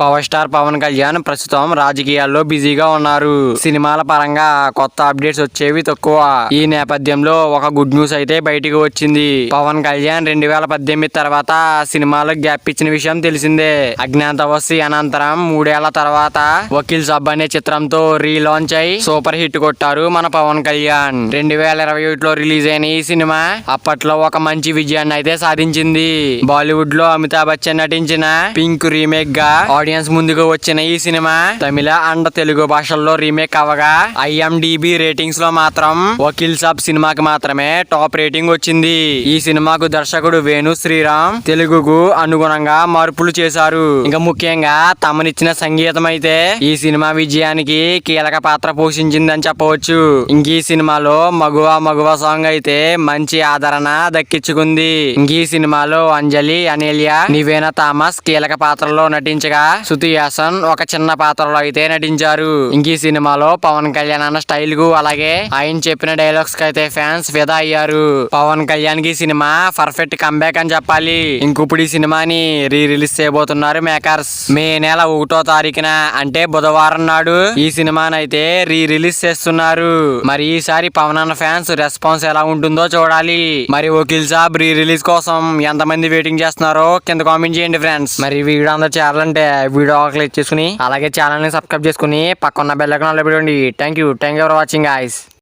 Power star Pawan Kalyan ప్రస్తుతం రాజకీయాల్లో బిజీగా ఉన్నారు. సినిమాల పరంగా కొత్త అప్డేట్స్ వచ్చేవి తక్కువ. ఈ నేపథ్యంలో ఒక గుడ్ న్యూస్ అయితే బయటికి వచ్చింది. పవన్ కళ్యాణ్ రెండు వేల పద్దెనిమిది తర్వాత సినిమాలకు గ్యాప్ ఇచ్చిన విషయం తెలిసిందే. అజ్ఞాతవస్సి అనంతరం మూడేళ్ళ తర్వాత వకీల్ సబ్ అనే చిత్రంతో రీలాంచ్ అయి సూపర్ హిట్ కొట్టారు మన పవన్ కళ్యాణ్. రెండు వేల ఇరవై ఒకటిలో రిలీజ్ అయిన ఈ సినిమా అప్పట్లో ఒక మంచి విజయాన్ని అయితే సాధించింది. బాలీవుడ్లో అమితాబ్ బచ్చన్ నటించిన పింక్ రీమేక్గా ఆడియన్స్ ముందుకు వచ్చిన ఈ సినిమా తమిళ అండ్ తెలుగు భాషల్లో రీమేక్ అవగా ఐఎండిబి రేటింగ్స్లో మాత్రం వకీల్ సాబ్ సినిమాకి మాత్రమే టాప్ రేటింగ్ వచ్చింది. ఈ సినిమాకు దర్శకుడు వేణు శ్రీరామ్ తెలుగుకు అనుగుణంగా మార్పులు చేశారు. ఇంకా ముఖ్యంగా తమనిచ్చిన సంగీతం అయితే ఈ సినిమా విజయానికి కీలక పాత్ర పోషించిందని చెప్పవచ్చు. ఇంక ఈ సినిమాలో మగువ మగువ సాంగ్ అయితే మంచి ఆదరణ దక్కించుకుంది. ఇంక ఈ సినిమాలో అంజలి అనేలియా నివేనా థామస్ కీలక పాత్రలో నటించగా శృతి హాసన్ ఒక చిన్న పాత్రలో అయితే నటించారు. ఇంక ఈ సినిమాలో పవన్ కళ్యాణ్ అన్న స్టైల్కు అలాగే ఆయన చెప్పిన డైలాగ్స్కి అయితే ఫ్యాన్స్ ఫిదా అయ్యారు. పవన్ కళ్యాణ్కి సినిమా పర్ఫెక్ట్ కంబ్యాక్ అని చెప్పాలి. ఇంకొప్పుడు ఈ సినిమాని రీ రిలీజ్ చేయబోతున్నారు మేకర్స్ మే నెల ఒకటో తారీఖున అంటే బుధవారం నాడు ఈ సినిమాని అయితే రీ రిలీజ్ చేస్తున్నారు. మరి ఈసారి పవన్ అన్న ఫ్యాన్స్ రెస్పాన్స్ ఎలా ఉంటుందో చూడాలి. మరి వకీల్ సాబ్ రీ రిలీజ్ కోసం ఎంతమంది వెయిటింగ్ చేస్తున్నారో కింద కామెంట్ చేయండి ఫ్రెండ్స్ మరి వీడియో అందరూ చేరాలంటే వీడియో క్లిక్ చేసుకుని అలాగే ఛానల్ని సబ్స్క్రైబ్ చేసుకుని పక్కన బెల్ ఐకాన్ పెట్టుకోండి. Thank you thank you for watching guys